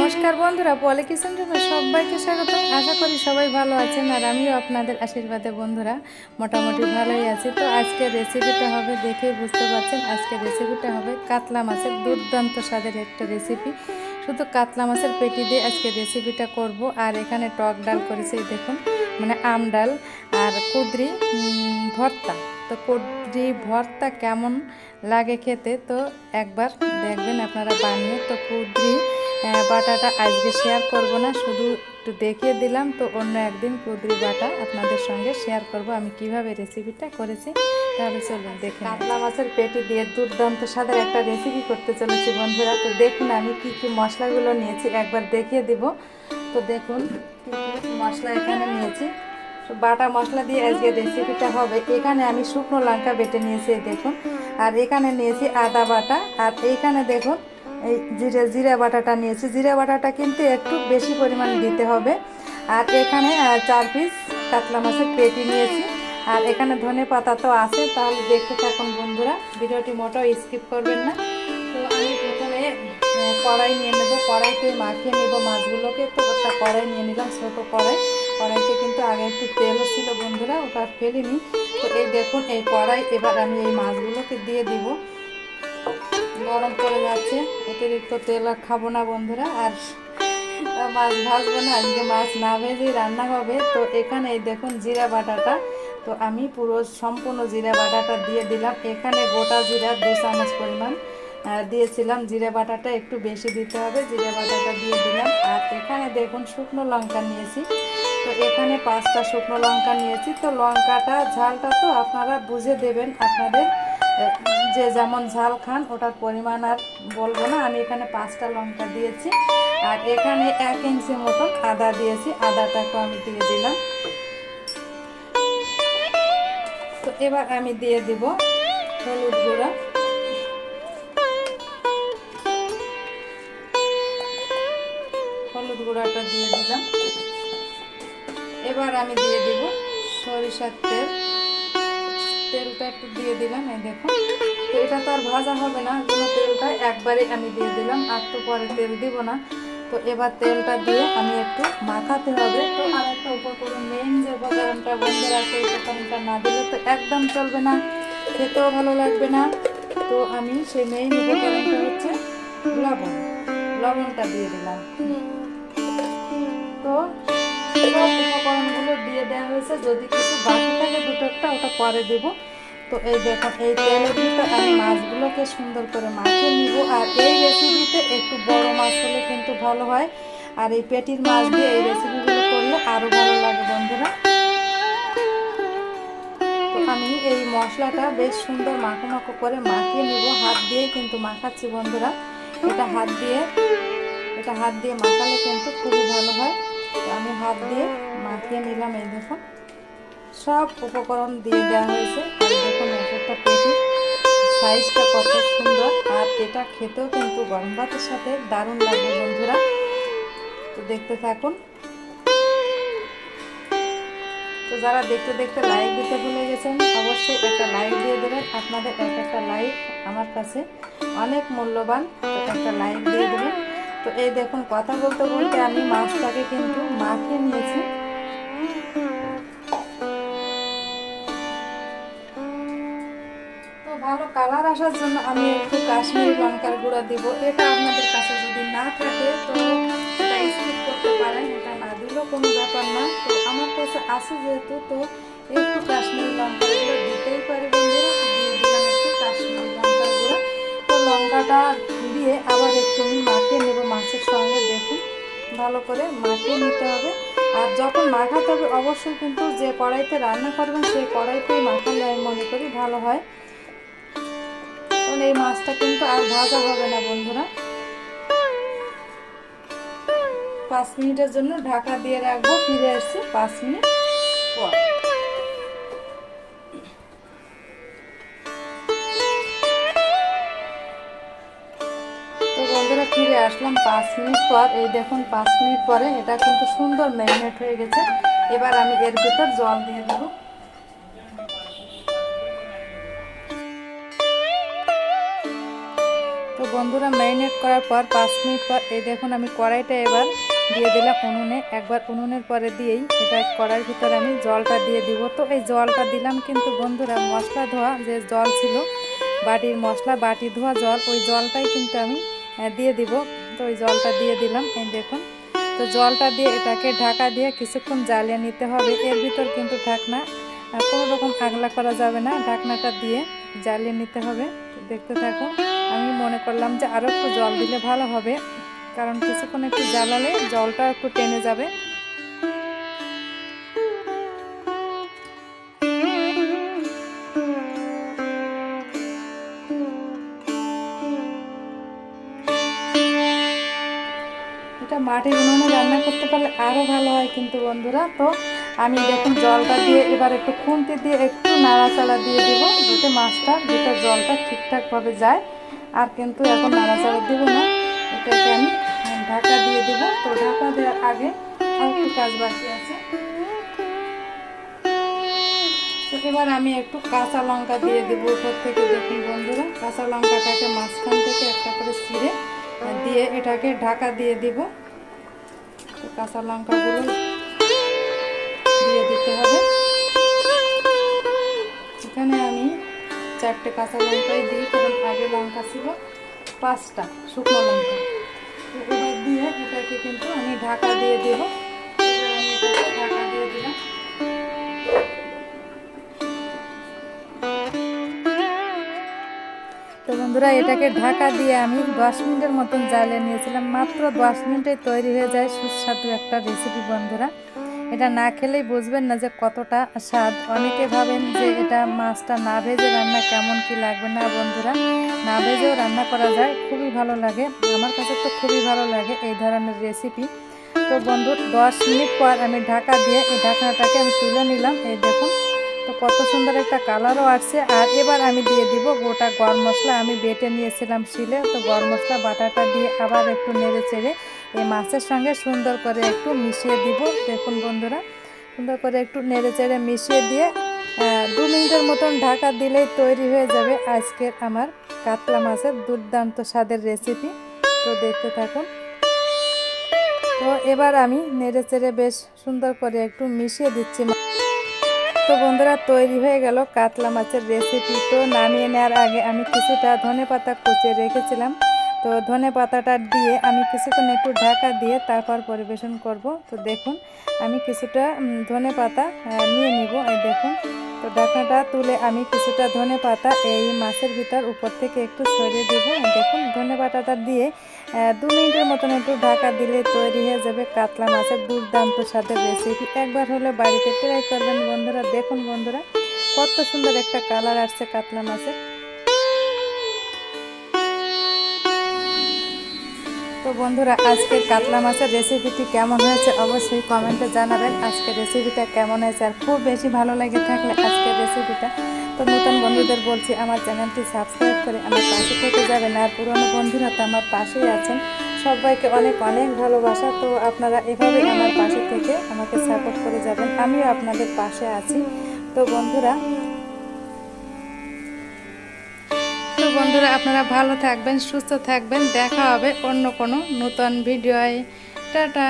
নমস্কার বন্ধুরা, পলি কিচেন রুমে সবাইকে স্বাগত। আশা করি সবাই ভালো আছেন আর আমিও আপনাদের আশীর্বাদে বন্ধুরা মোটামুটি ভালোই আছি। তো আজকের রেসিপিটা হবে দেখেই বুঝতে পারছেন আজকের রেসিপিটা হবে কাতলা মাছের দুর্দান্ত স্বাদের একটা রেসিপি শুধু কাতলা মাছের পেটি দিয়ে আজকে রেসিপিটা করব আর এখানে টক ডাল করেছি দেখুন মানে আম ডাল আর কুদরি ভর্তা। তো কুদরি, ভর্তা কেমন লাগে খেতে তো একবার দেখবেন আপনারা বানিয়ে। তো কুদরি বাটাটা আজকে শেয়ার করব না, শুধু একটু দেখিয়ে দিলাম। তো অন্য একদিন কুদরি বাটা আপনাদের সঙ্গে শেয়ার করব, আমি কীভাবে রেসিপিটা করেছি। তাহলে চলুন, দেখে কাতলা মাছের পেটি দিয়ে দুর্দান্ত স্বাদের একটা রেসিপি করতে চলেছি বন্ধুরা। তো দেখুন, আমি কি কি মশলাগুলো নিয়েছি, একবার দেখিয়ে দিব। তো দেখুন মশলা এখানে নিয়েছি। বাটা মশলা দিয়ে আজকে রেসিপিটা হবে। এখানে আমি শুকনো লঙ্কা বেটে নিয়েছি, দেখুন। আর এখানে নিয়েছি আদা বাটা। আর এইখানে দেখুন এই জিরে জিরা বাটাটা নিয়েছি। জিরা বাটাটা কিন্তু একটু বেশি পরিমাণে দিতে হবে। আর এখানে চার পিস কাতলা মাছের পেটি নিয়েছি। আর এখানে ধনে পাতা তো আছে, তাহলে দেখতে থাকুন বন্ধুরা। ভিডিওটি মোটাও স্কিপ করবেন না। তো আমি প্রথমে কড়াই নিয়ে নেব। কড়াইতে মাখিয়ে নেব মাছগুলোকে। তো ওটা কড়াই নিয়ে নিলাম, ছোটো কড়াই। কড়াইতে কিন্তু আগে একটু তেলও ছিল বন্ধুরা, ওটা ফেলিনি। তো এই দেখুন, এই কড়াই, এবার আমি এই মাছগুলোকে দিয়ে দিব। গরম করে যাচ্ছে। অতিরিক্ত তেল আর খাব না বন্ধুরা। আর মাছ ভাজবো না, আজকে মাছ না ভেজেই রান্না হবে। তো এখানে দেখুন জিরা বাটাটা। তো আমি পুরো সম্পূর্ণ জিরা বাটাটা দিয়ে দিলাম। এখানে গোটা জিরা দু চামচ পরিমাণ দিয়েছিলাম। জিরা বাটাটা একটু বেশি দিতে হবে, জিরা বাটাটা দিয়ে দিলাম। আর এখানে দেখুন শুকনো লঙ্কা নিয়েছি। তো এখানে পাঁচটা শুকনো লঙ্কা নিয়েছি। তো লঙ্কাটা, ঝালটা তো আপনারা বুঝে দেবেন আপনাদের। যে যেমন ঝাল খান, ওটার পরিমাণ আর বলব না, আমি এখানে পাঁচটা লঙ্কা দিয়েছি। আর এখানে এক ইঞ্চি মতন আদা দিয়েছি আদাটাকে আমি দিয়ে দিলাম। তো এবার আমি দিয়ে দিব হলুদ গুঁড়া। হলুদ গুঁড়াটা দিয়ে দিলাম। এবার আমি দিয়ে দিব সরিষার তেল। তেলটা একটু দিয়ে দিলাম, এই দেখুন তো এটা তো আর ভাজা হবে না তেলটা একবারে আমি দিয়ে দিলাম, আর তো পরে তেল দিব না। তো এবার তেলটা দিয়ে আমি একটু মাখাতে হবে। তো আর একটা উপকরণ মেইন যে উপকরণটা বন্ধুরা, সেই উপকরণটা না দিলে তো একদম চলবে না, খেতেও ভালো লাগবে না। তো আমি সেই মেইন উপকরণটা হচ্ছে লবণ, লবণটা দিয়ে দিলাম। তো উপকরণগুলো দিয়ে দেওয়া হয়েছে। যদি কিছু বাকি থাকে, দুটো একটা, ওটা পরে দেব। তো এই দেখুন এই তেলের ভিতরে আমি মাছগুলোকে সুন্দর করে মাখিয়ে নিব। আর এই রেসিপিতে একটু বড় মাছ হলে কিন্তু ভালো হয়। আর এই পেটির মাছ দিয়ে এই রেসিপিগুলো করলে আরও ভালো লাগে বন্ধুরা। আমি এই মশলাটা বেশ সুন্দর মাখো মাখো করে মাখিয়ে নিব। হাত দিয়েই কিন্তু মাখাচ্ছি বন্ধুরা। এটা হাত দিয়ে, এটা হাত দিয়ে মাখালে কিন্তু হাত দিয়ে মাখিয়ে নিলাম এই দেখুন। সব উপকরণ দিয়ে দেওয়া হয়েছে। আর দেখুন এক একটা পেটি সাইজটা কত সুন্দর। আর এটা খেতেও কিন্তু গরম ভাতের সাথে দারুণ লাগবে বন্ধুরা। তো দেখতে থাকুন। তো যারা দেখতে দেখতে লাইক দিতে ভুলে গেছেন, অবশ্যই একটা লাইক দিয়ে দেবেন। আপনাদের এক একটা লাইক আমার কাছে অনেক মূল্যবান। একটা লাইক দিয়ে দেবেন। তো এই দেখুন, কথা বলতে বলতে আমি মাছটাকে কিন্তু মাখিয়ে নিয়েছি। তো ভালো কালার আসার জন্য আমি একটু কাশ্মীরি লঙ্কার গুঁড়া দিব। এটা আপনাদের কাছে যদি না থাকে, তো করতে পারেন, এটা না দিলেও কোনো ব্যাপার না। তো আমার কাছে আছে যেহেতু, তো একটু কাশ্মীরি লঙ্কার গুঁড়ো ভালো করে মাখিয়ে নিতে হবে। আর যখন মাখাতে হবে, অবশ্যই কিন্তু যে কড়াইতে রান্না করবেন, সেই কড়াইতেই মাখালে আমি মনে করি ভালো হয়। কারণ এই মাছটা কিন্তু আর ভাজা হবে না বন্ধুরা। পাঁচ মিনিটের জন্য ঢাকা দিয়ে রাখব, ফিরে আসছি পাঁচ মিনিট পর। বন্ধুরা ফিরে আসলাম পাঁচ মিনিট পর। এই দেখুন, পাঁচ মিনিট পরে এটা কিন্তু সুন্দর ম্যারিনেট হয়ে গেছে। এবার আমি এর ভিতর জল দিয়ে দেবো। তো বন্ধুরা, ম্যারিনেট করার পর পাঁচ মিনিট পর, এই দেখুন আমি কড়াইটা এবার দিয়ে দিলাম উনুনে। একবার উনুনের পরে দিয়েই এটা কড়াইয়ের ভিতরে আমি জলটা দিয়ে দিব। তো এই জলটা দিলাম কিন্তু বন্ধুরা, মশলা ধোয়া যে জল ছিল, বাটির মশলা, বাটি ধোয়া জল, ওই জলটাই কিন্তু আমি দিয়ে দিব। তো ওই জলটা দিয়ে দিলাম। এই দেখুন, তো জলটা দিয়ে এটাকে ঢাকা দিয়ে কিছুক্ষণ জ্বালিয়ে নিতে হবে। এর ভিতর কিন্তু ঢাকনা কোনো রকম আগলা করা যাবে না। ঢাকনাটা দিয়ে জ্বালিয়ে নিতে হবে। দেখতে থাকুন আমি মনে করলাম যে আরও একটু জল দিলে ভালো হবে। কারণ কিছুক্ষণ একটু জ্বালালে জলটা একটু টেনে যাবে। মাটির উনুনে রান্না করতে পারলে আরও ভালো হয় কিন্তু বন্ধুরা। তো আমি দেখুন জলটা দিয়ে এবার একটু খুন্তি দিয়ে একটু নাড়াচাড়া দিয়ে দেবো, যাতে মাছটা ভিতর জলটা ঠিকঠাকভাবে যায়। আর কিন্তু এখন নাড়াচাড়া দেবো না, এটাকে আমি ঢাকা দিয়ে দেবো। তো ঢাকা দেওয়ার আগে আর একটু কাজ বাকি আছে। তো এবার আমি একটু কাঁচা লঙ্কা দিয়ে দেবো উপর থেকে, দেখুন বন্ধুরা। কাঁচা লঙ্কাটাকে মাঝখান থেকে একটা করে ছিঁড়ে দিয়ে এটাকে ঢাকা দিয়ে দিব। কাঁচা লঙ্কাগুলো দিয়ে দিতে হবে। এখানে আমি চারটে কাঁচা লঙ্কাই দিই, কারণ আগে লঙ্কা ছিল পাঁচটা, শুকনো লঙ্কা। এবার দিয়ে এটাকে কিন্তু আমি ঢাকা দিয়ে দেবো। তো বন্ধুরা, এটাকে ঢাকা দিয়ে আমি দশ মিনিটের মতন জ্বালিয়ে নিয়েছিলাম। মাত্র দশ মিনিটে তৈরি হয়ে যায় সুস্বাদু একটা রেসিপি বন্ধুরা। এটা না খেলেই বুঝবেন না যে কতটা স্বাদ। অনেকে ভাবেন যে এটা মাছটা না ভেজে রান্না কেমন কি লাগবে। না বন্ধুরা, না ভেজেও রান্না করা যায়, খুবই ভালো লাগে। আমার কাছে তো খুবই ভালো লাগে এই ধরনের রেসিপি তো বন্ধু, দশ মিনিট পর আমি ঢাকা দিয়ে এই ঢাকনাটাকে আমি তুলে নিলাম। এই দেখুন তো কত সুন্দর একটা কালারও আসছে। আর এবার আমি দিয়ে দিব গোটা গরম মশলা। আমি বেটে নিয়েছিলাম শিলে। তো গরম মশলা বাটাটা দিয়ে আবার একটু নেড়ে চেড়ে এই মাছের সঙ্গে সুন্দর করে একটু মিশিয়ে দিব। দেখুন বন্ধুরা, সুন্দর করে একটু নেড়ে চেড়ে মিশিয়ে দিয়ে দু মিনিটের মতন ঢাকা দিলেই তৈরি হয়ে যাবে আজকের আমার কাতলা মাছের দুর্দান্ত স্বাদের রেসিপি। তো দেখতে থাকুন। তো এবার আমি নেড়ে চেড়ে বেশ সুন্দর করে একটু মিশিয়ে দিচ্ছি। তো বন্ধুরা, তৈরি হয়ে গেল কাতলা মাছের রেসিপি তো নামিয়ে নেওয়ার আগে আমি কিছুটা ধনে পাতা কুচিয়ে রেখেছিলাম। তো ধনে পাতাটা দিয়ে আমি কিছুক্ষণ একটু ঢাকা দিয়ে তারপর পরিবেশন করব। তো দেখুন, আমি কিছুটা ধনে পাতা নিয়ে নিব। এই দেখুন, তো ঢাকনাটা তুলে আমি কিছুটা ধনে পাতা এই মাছের ভিতর উপর থেকে একটু ছড়িয়ে দেব। দেখুন, ধনে পাতাটা দিয়ে দু মিনিটের মতন একটু ঢাকা দিলে তৈরি হয়ে যাবে কাতলা মাছের দুর্দান্ত স্বাদের রেসিপি একবার হলে বাড়িতে ট্রাই করবেন বন্ধুরা। দেখুন বন্ধুরা, কত সুন্দর একটা কালার আসছে কাতলা মাছের। তো বন্ধুরা, আজকের কাতলা মাছের রেসিপিটি কেমন হয়েছে অবশ্যই কমেন্টে জানাবেন। আজকের রেসিপিটা কেমন হয়েছে আর খুব বেশি ভালো লেগে থাকলে আজকের রেসিপিটা তো নতুন বন্ধুদের বলছি, আমার চ্যানেলটি সাবস্ক্রাইব করে আমার পাশে থেকে যাবেন আর পুরনো বন্ধুরা তো আমার পাশেই আছেন। সবাইকে অনেক অনেক ভালোবাসা। তো আপনারা এভাবেই আমার পাশে থেকে আমাকে সাপোর্ট করে যাবেন। আমিও আপনাদের পাশে আছি। তো বন্ধুরা বন্ধুরা আপনারা ভালো থাকবেন সুস্থ থাকবেন। দেখা হবে অন্য কোনো নতুন ভিডিওয়। টাটা।